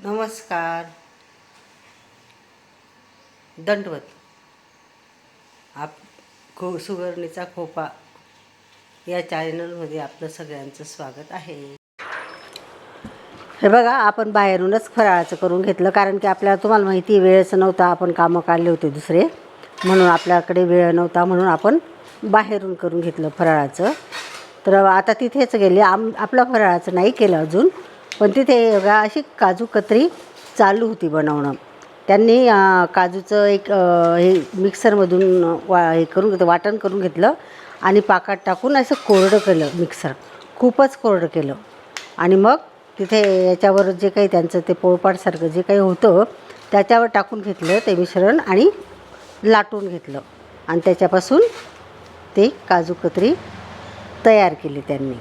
नमस्कार. दंडवत. आप खो सुवर्णीचा खोपा या चॅनलमध्ये आपलं सगळ्यांचं स्वागत आहे. हे बघा आपण बाहेरूनच फराळाचं करून घेतलं कारण की आपल्याला तुम्हाला माहिती वेळच नव्हता आपण कामं काढले होते दुसरे. म्हणून आपल्याकडे वेळ नव्हता म्हणून आपण बाहेरून करून घेतलं फराळाचं. तर आता तिथेच गेले. आम आपलं फराळाचं नाही केलं अजून. पण तिथे अशी काजू कतरी चालू होती बनवणं. त्यांनी काजूचं एक हे मिक्सरमधून वा हे करून घेतलं वाटण करून घेतलं आणि पाकात टाकून असं कोरडं केलं मिक्सर. खूपच कोरडं केलं. आणि मग तिथे याच्यावर जे काही त्यांचं ते पोळपाटसारखं जे काही होतं त्याच्यावर टाकून घेतलं ते मिश्रण आणि लाटून घेतलं. आणि त्याच्यापासून ते काजू कतरी तयार केली त्यांनी.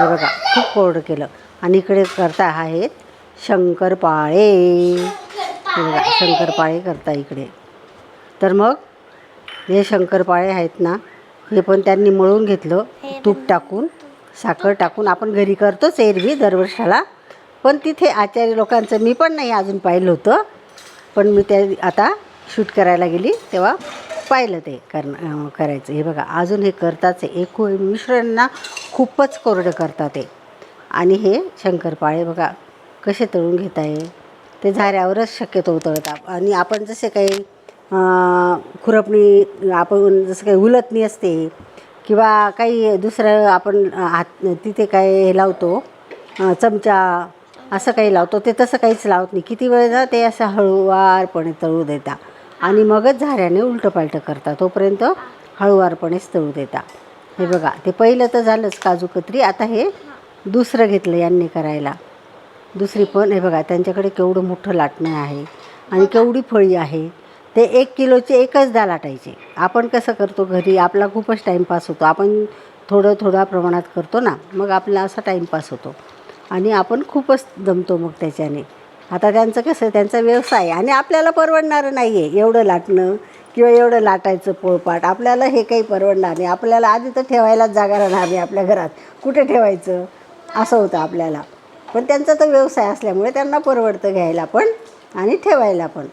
हे बघा खूप कोरडं केलं. आणि इकडे करता आहेत शंकरपाळे. हे बघा शंकरपाळे करता इकडे. तर मग हे शंकरपाळे आहेत ना हे पण त्यांनी मळून घेतलं तूप टाकून साखर टाकून. आपण घरी करतोच एरवी दरवर्षाला. पण तिथे आचार्य लोकांचं मी पण नाही अजून पाहिलं होतं. पण मी त्या आता शूट करायला गेली तेव्हा. पाहिलं ते करणं करायचं. हे बघा अजून हे करताच आहे एक मिश्रण खूपच कोरडं करतात ते आणि हे शंकरपाळे बघा कसे तळून घेत आहे ते झाऱ्यावरच शक्यतो तळतात. आणि आपण जसे काही खुरपणी आपण जसं काही उलटणी असते किंवा काही दुसरं आपण हात तिथे काय हे लावतो चमचा असं काही लावतो ते तसं काहीच लावत नाही. किती वेळ ना ते असं हळूवारपणे तळू देता. आणि मगच झाऱ्याने उलटं पालटं करता तोपर्यंत हळुवारपणेच तळू देता हे बघा ते पहिलं तर झालंच काजू कतरी. आता हे दुसरं घेतलं यांनी करायला. दुसरी पण हे बघा त्यांच्याकडे केवढं मोठं लाटणं आहे आणि केवढी फळी आहे. ते एक किलोचे एकच दा लाटायचे. आपण कसं करतो घरी? आपला खूपच टाईमपास होतो. आपण थोडं थोड्या प्रमाणात करतो ना मग आपला असा टाईमपास होतो. आणि आपण खूपच जमतो मग त्याच्याने. आता त्यांचं कसं त्यांचा व्यवसाय आहे. आणि आपल्याला परवडणारं नाही आहे एवढं लाटणं किंवा एवढं लाटायचं पोळपाट. आपल्याला हे काही परवडणार नाही. आपल्याला आधी तर ठेवायलाच जागा राहणार नाही आपल्या घरात. कुठे ठेवायचं? असं होतं आपल्याला. पण त्यांचा तर व्यवसाय असल्यामुळे त्यांना परवडतं घ्यायला पण आणि ठेवायला पण.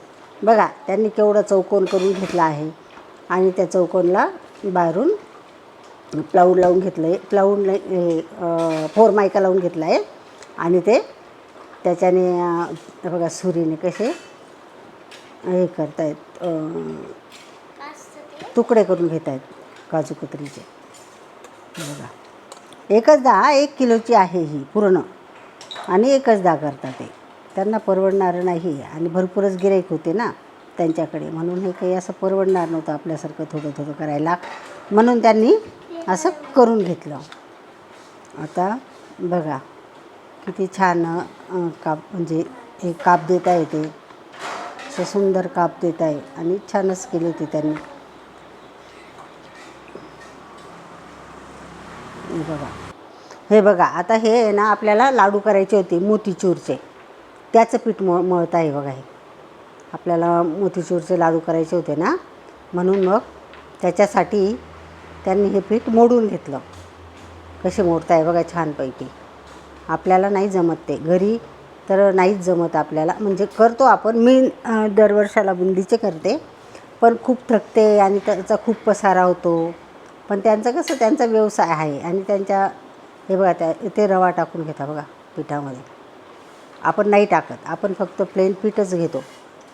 बघा त्यांनी केवढं चौकोन करून घेतला आहे. आणि त्या चौकोनला बाहेरून प्लाऊड लावून घेतलं आहे प्लाऊड हे, फोर मायका लावून घेतला आहे आणि ते त्याच्याने बघा सुरीने कसे हे करतायत तुकडे करून घेत आहेत काजू कतरीचे. बघा. एकच दहा एक किलोची आहे ही पूर्ण. आणि एकच दहा करतात ते. त्यांना परवडणारं नाही. आणि भरपूरच गिराईक होते ना त्यांच्याकडे. म्हणून हे काही असं परवडणार नव्हतं आपल्यासारखं थोडं थोडं करायला. म्हणून त्यांनी असं करून घेतलं. आता बघा. किती छान काप म्हणजे हे काप देता येते असं सुंदर काप देत आहे आणि छानच केली होती त्यांनी. बघा. हे बघा आता हे आहे ना आपल्याला लाडू करायचे होते मोतीचूरचे. त्याचं पीठ मळ मळत आहे बघा हे. आपल्याला मोतीचूरचे लाडू करायचे होते ना म्हणून मग त्याच्यासाठी त्यांनी हे पीठ मोडून घेतलं. कसे मोडताय बघा छानपैकी. आपल्याला नाही जमत ते. घरी तर नाहीच जमत आपल्याला. म्हणजे करतो आपण. मी दरवर्षाला बुंदीचे करते. पण खूप थकते आणि त्याचा खूप पसारा होतो. पण त्यांचं कसं त्यांचा व्यवसाय आहे आणि त्यांच्या हे बघा त्या ते रवा टाकून घेता बघा पिठामध्ये. आपण नाही टाकत. आपण फक्त प्लेन पीठच घेतो.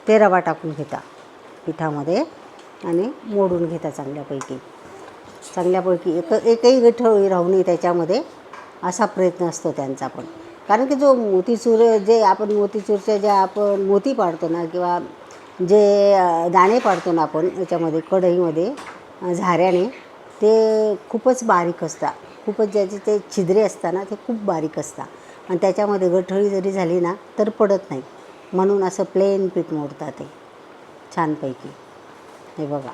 ते रवा टाकून घेता पिठामध्ये आणि मोडून घेता चांगल्यापैकी. चांगल्यापैकी एक एकही गठ राहू नये त्याच्यामध्ये. असा प्रयत्न असतो त्यांचा पण. कारण की जो मोतीचूर जे आपण मोतीचूरचे जे आपण मोती पाडतो ना किंवा जे दाणे पाडतो ना आपण याच्यामध्ये कढईमध्ये झाऱ्याने ते खूपच बारीक असतात. खूपच ज्याचे ते छिद्रे असतात ना ते खूप बारीक असतात. आणि त्याच्यामध्ये गठळी जरी झाली ना तर पडत नाही. म्हणून असं प्लेन पीठ मोडतात ते. छानपैकी. हे बघा.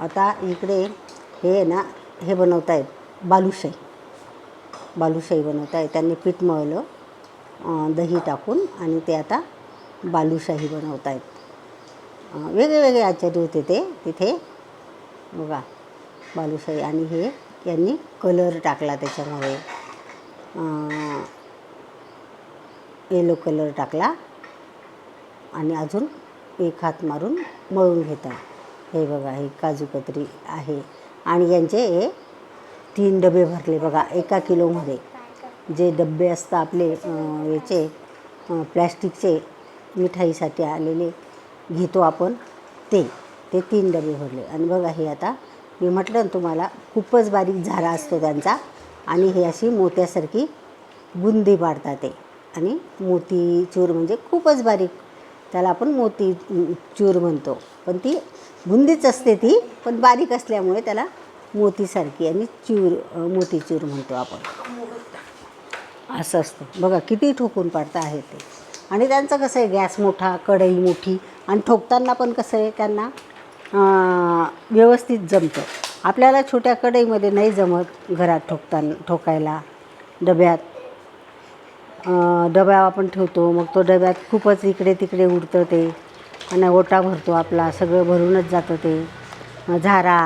आता इकडे हे ना हे बनवत आहेत बालुशाही बालुशाही बनवत आहे त्यांनी पीठ मळलं दही टाकून आणि ते आता बालुशाही बनवत आहेत वेगळे वेगळे आचार्य होते ते तिथे. बघा बालुशाही आणि हे यांनी कलर टाकला त्याच्यामध्ये. येलो कलर टाकला आणि अजून एक हात मारून मळून घेता हे बघा हे काजूकतरी आहे. आणि यांचे हे तीन डबे भरले बघा एका किलोमध्ये. जे डबे असतात आपले याचे प्लॅस्टिकचे मिठाईसाठी आलेले घेतो आपण ते ते तीन डबे भरले. आणि बघा हे आता मी म्हटलं ना तुम्हाला खूपच बारीक झारा असतो त्यांचा आणि हे अशी मोत्यासारखी बुंदी पाडतात ते. आणि मोती चूर म्हणजे खूपच बारीक त्याला आपण मोती चूर म्हणतो. पण ती बुंदीच असते ती पण बारीक असल्यामुळे त्याला मोतीसारखी आणि चूर मोतीचूर म्हणतो आपण. असं असतं. बघा किती ठोकून पाडता आहे ते. आणि त्यांचं कसं आहे गॅस मोठा कढई मोठी आणि ठोकताना पण कसं आहे त्यांना व्यवस्थित जमतं. आपल्याला छोट्या कढईमध्ये नाही जमत घरात ठोकताना ठोकायला. डब्यात डब्या आपण ठेवतो मग तो डब्यात खूपच इकडे तिकडे उडतं ते. आणि ओटा भरतो आपला सगळं भरूनच जातं ते. झारा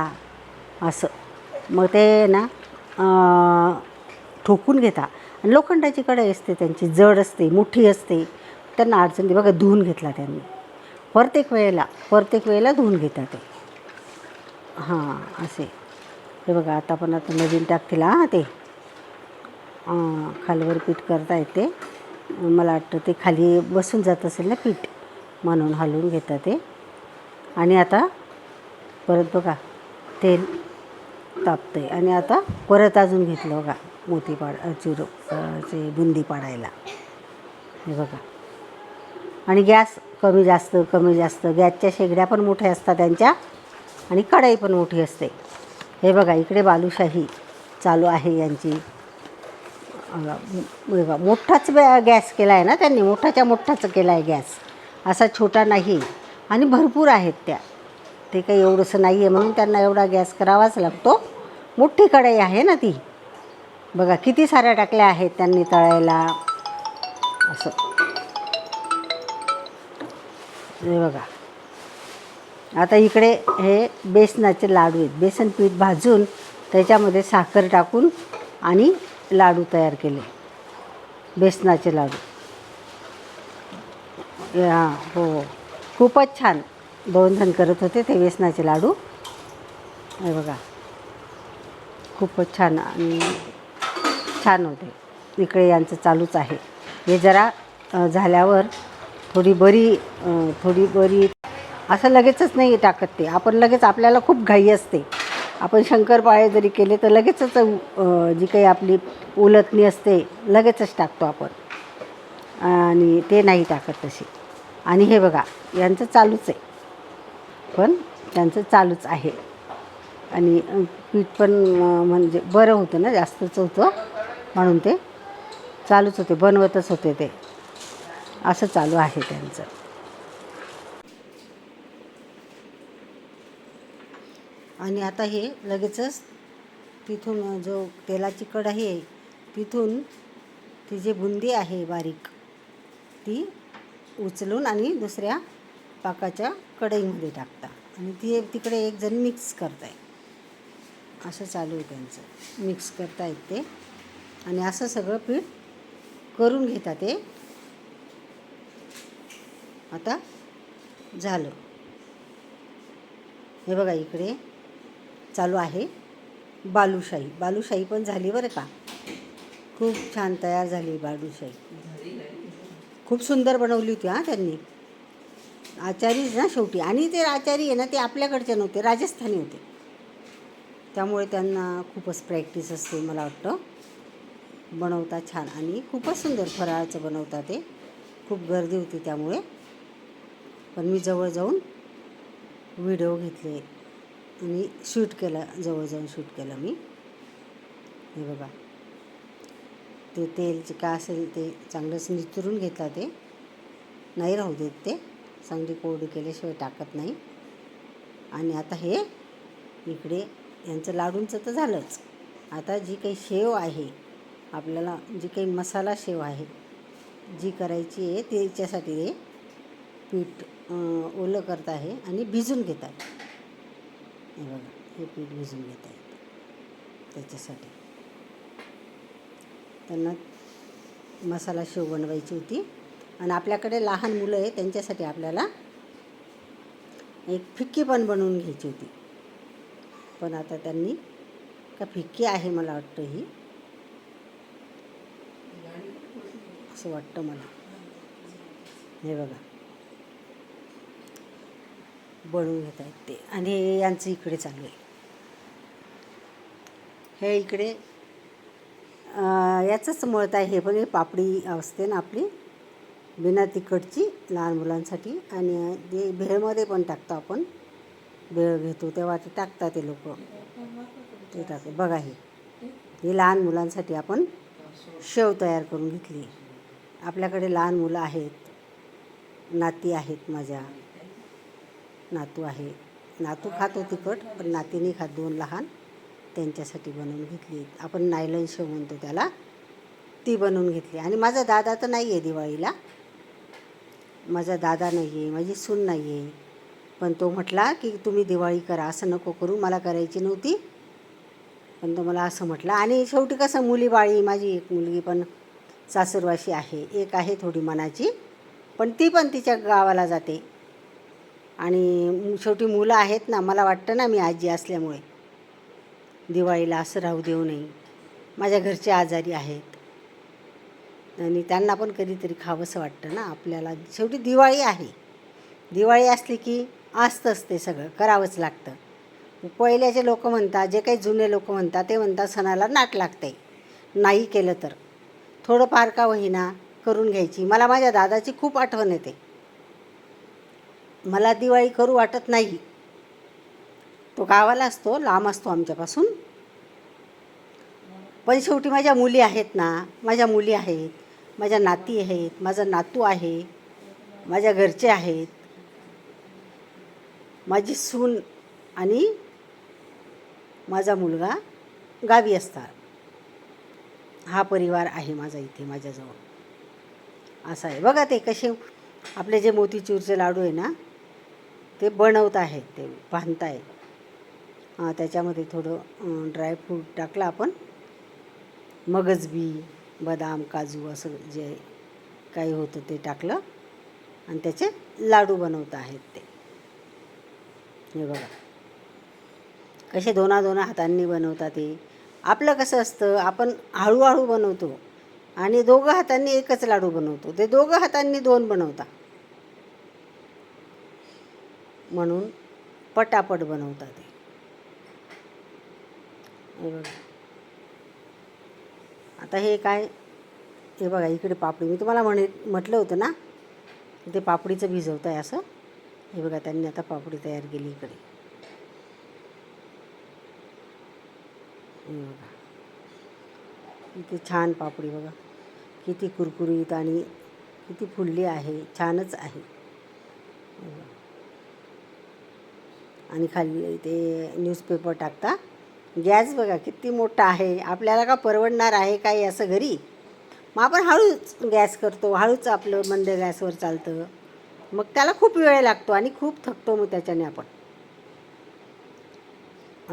असं. मग ते ना ठोकून घेता. आणि लोखंडाची कढई असते त्यांची जड असते मोठी असते. त्यांना अडचण नाही. बघा धुवून घेतला त्यांनी. प्रत्येक वेळेला प्रत्येक वेळेला धुवून घेतात ते. हां असे. हे बघा आता पण आता नवीन टाकतील. हां ते. खालवर पीठ करता येते मला वाटतं ते खाली बसून जात असेल ना पीठ. म्हणून हलवून घेतात ते. आणि आता परत बघा तेल तापतं आहे आणि आता परत अजून घेतलं बघा मोती पाड अ, चे बुंदी पाडायला. हे बघा. आणि गॅस कमी जास्त कमी जास्त. गॅसच्या शेगड्या पण मोठ्या असतात त्यांच्या आणि कढाई पण मोठी असते. हे बघा इकडे बालुशाही चालू आहे यांची. बघा मोठाच बॅ- गॅस केला आहे ना त्यांनी? मोठाच्या मोठाच केला आहे गॅस. असा छोटा नाही. आणि भरपूर आहेत त्या. ते काही एवढंसं नाही आहे म्हणून त्यांना एवढा गॅस करावाच लागतो. मोठी कढई आहे ना ती. बघा किती साऱ्या टाकल्या आहेत त्यांनी तळायला. असं. हे बघा. आता इकडे हे बेसनाचे लाडू आहेत. बेसन पीठ भाजून त्याच्यामध्ये साखर टाकून आणि लाडू तयार केले. बेसनाचे लाडू. हां हो. खूपच छान. दोन जण करत होते ते वेसनाचे लाडू. हे बघा. खूपच छान आणि छान होते. इकडे यांचं चालूच आहे. हे जरा झाल्यावर थोडी बरी थोडी बरी असं लगेचच नाही टाकत ते. आपण लगेच आपल्याला खूप घाई असते. आपण शंकरपाळे जरी केले तर लगेचच जी काही आपली उलटणी असते लगेचच टाकतो आपण. आणि ते नाही टाकत तशी आणि हे बघा यांचं चालूच आहे. पण त्यांचं चालूच आहे. आणि पीठ पण म्हणजे बरं होतं ना जास्तच होतं म्हणून ते चालूच होते बनवतच होते ते. असं चालू आहे त्यांचं. आणि आता हे लगेचच तिथून जो तेलाची कढाई आहे तिथून ती जी बुंदी आहे बारीक ती उचलून आणि दुसऱ्या पाकाच्या कढईमध्ये टाकता. आणि ती तिकडे एक जण मिक्स करताय. असं चालू आहे त्यांचं. मिक्स करतायत ते. आणि असं सगळं पीठ करून घेतात ते. आता झालं. हे बघा इकडे चालू आहे बालुशाही. बालुशाही पण झाली बरं का? खूप छान तयार झाली बालुशाही. खूप सुंदर बनवली होती हां त्यांनी. आचारीच ना शेवटी. आणि ते आचारी आहे ना ते आपल्याकडचे नव्हते राजस्थानी होते. त्यामुळे त्यांना खूपच प्रॅक्टिस असते मला वाटतं. बनवता छान. आणि खूपच सुंदर फराळाचं बनवता ते. खूप गर्दी होती त्यामुळे. पण मी जवळ जाऊन व्हिडिओ घेतले. आणि शूट केलं जवळ जाऊन शूट केलं मी. हे बघा. ते तेलचे काय असेल ते चांगलंच निचरून घेतला ते. नाही राहू देत ते. चांगली कोरडी केल्याशिवाय टाकत नाही. आणि आता हे इकडे यांचं लाडूंचं तर झालंच. आता जी काही शेव आहे आपल्याला जी काही मसाला शेव आहे जी करायची आहे त्याच्यासाठी हे पीठ ओलं करत आहे आणि भिजून घेत आहे हे बघा हे पीठ भिजून घेत आहे त्याच्यासाठी. त्यांना मसाला शेव बनवायची होती. आणि आपल्याकडे लहान मुलं आहे त्यांच्यासाठी आपल्याला एक फिक्की पण बनवून घ्यायची होती. पण आता त्यांनी का फिक्की आहे मला वाटतं ही. असं वाटतं मला. हे बघा. बनवून घेत आहेत ते. आणि यांचं इकडे चालू आहे. हे इकडे याचंच मळत आहे हे पण हे पापडी असते ना आपली बिना तिखटची लहान मुलांसाठी. आणि ते भेळमध्ये पण टाकतो आपण भेळ घेतो तेव्हा ते टाकतात ते लोक. ते टाकते बघा हे. ही लहान मुलांसाठी आपण शेव तयार करून घेतली. आपल्याकडे लहान मुलं आहेत. नाती आहेत माझ्या. नातू आहे. नातू खातो तिखट पण नाती नाही खात दोन लहान. त्यांच्यासाठी बनवून घेतली. आपण नायलन शो म्हणतो त्याला ती बनवून घेतली. आणि माझा दादा तर नाही आहे दिवाळीला. माझा दादा नाही आहे माझी सून नाही आहे पण तो म्हटला की तुम्ही दिवाळी करा असं नको करू मला करायची नव्हती. पण तो मला असं म्हटलं. आणि शेवटी कसं मुली बाळी माझी एक मुलगी पण सासूरवाशी आहे. एक आहे थोडी मनाची पण ती पण तिच्या गावाला जाते. आणि शेवटी मुलं आहेत ना मला वाटतं ना मी आजी असल्यामुळे. दिवाळीला असं राहू देऊ नये. माझ्या घरचे आजारी आहेत. आणि त्यांना पण कधीतरी खावंसं वाटतं ना आपल्याला. शेवटी दिवाळी आहे. दिवाळी असली की असतंच ते सगळं. करावंच लागतं. पहिल्याचे लोक म्हणतात जे काही जुने लोक म्हणतात ते म्हणतात सणाला नाट लागते नाही केलं तर. थोडंफार का होईना करून घ्यायची. मला माझ्या दादाची खूप आठवण येते. मला दिवाळी करू वाटत नाही. तो गावाला असतो लांब असतो आमच्यापासून. पण शेवटी माझ्या मुली आहेत ना माझ्या मुली आहेत माझ्या नाती आहेत माझा नातू आहे माझ्या घरचे आहेत. माझी सून आणि माझा मुलगा गावी असतात. हा परिवार आहे माझा इथे माझ्याजवळ. असं आहे. बघा ते कसे आपले जे मोतीचूरचे लाडू आहे ना ते बनवत आहेत ते बांधतायत आहेत त्याच्यामध्ये थोडं ड्रायफ्रूट टाकलं आपण. मगजबी बदाम काजू असं जे काही होतं ते टाकलं. आणि त्याचे लाडू बनवत आहेत ते. हे बघा. कसे दोना दोना हातांनी बनवतात ते आपलं कसं असतं आपण हळूहळू बनवतो आणि दोघं हातांनी एकच लाडू बनवतो. ते दोघं हातांनी दोन बनवता. म्हणून पटापट बनवतात ते हे बघा आता हे काय हे बघा इकडे पापडी. मी तुम्हाला म्हणे म्हटलं होतं ना ते पापडीचं भिजवत आहे असं. हे बघा त्यांनी आता पापडी तयार केली इकडे. हे बघा. किती छान पापडी बघा. किती कुरकुरीत आणि किती फुलली आहे छानच आहे. आणि खाली ते न्यूजपेपर टाकता. गॅस बघा किती मोठा आहे. आपल्याला का परवडणार आहे काही असं घरी? मग आपण हळूच गॅस करतो हळूच आपलं मंद गॅसवर चालतं. मग त्याला खूप वेळ लागतो आणि खूप थकतो मग त्याच्याने आपण.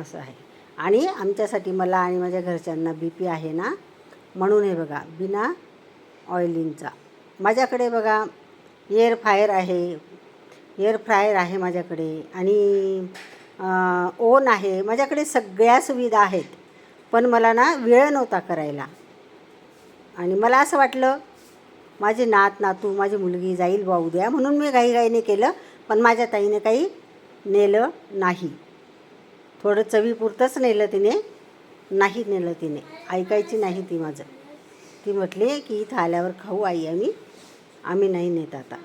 असं आहे. आणि आमच्यासाठी मला आणि माझ्या घरच्यांना बी पी आहे ना म्हणून हे बघा बिना ऑइलिंगचा. माझ्याकडे बघा एअर फायर आहे. एअर फ्रायर आहे माझ्याकडे. आणि ओन आहे. माझ्याकडे सगळ्या सुविधा आहेत पण मला ना वेळ नव्हता करायला. आणि मला असं वाटलं माझे नात नातू माझी मुलगी जाईल बा उद्या म्हणून मी घाईघाईने केलं पण माझ्या ताईने काही नेलं नाही. थोडं चवीपुरतंच नेलं तिने नाही नेलं तिने. ऐकायची नाही ती माझं. ती म्हटली की इथं आल्यावर खाऊ आई आम्ही आम्ही नाही नेत आता.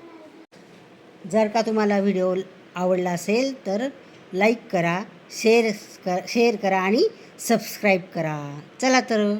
जर का तुम्हाला व्हिडिओ आवडला असेल तर लाईक करा शेअर क शेअर करा आणि सबस्क्राईब करा. चला तर.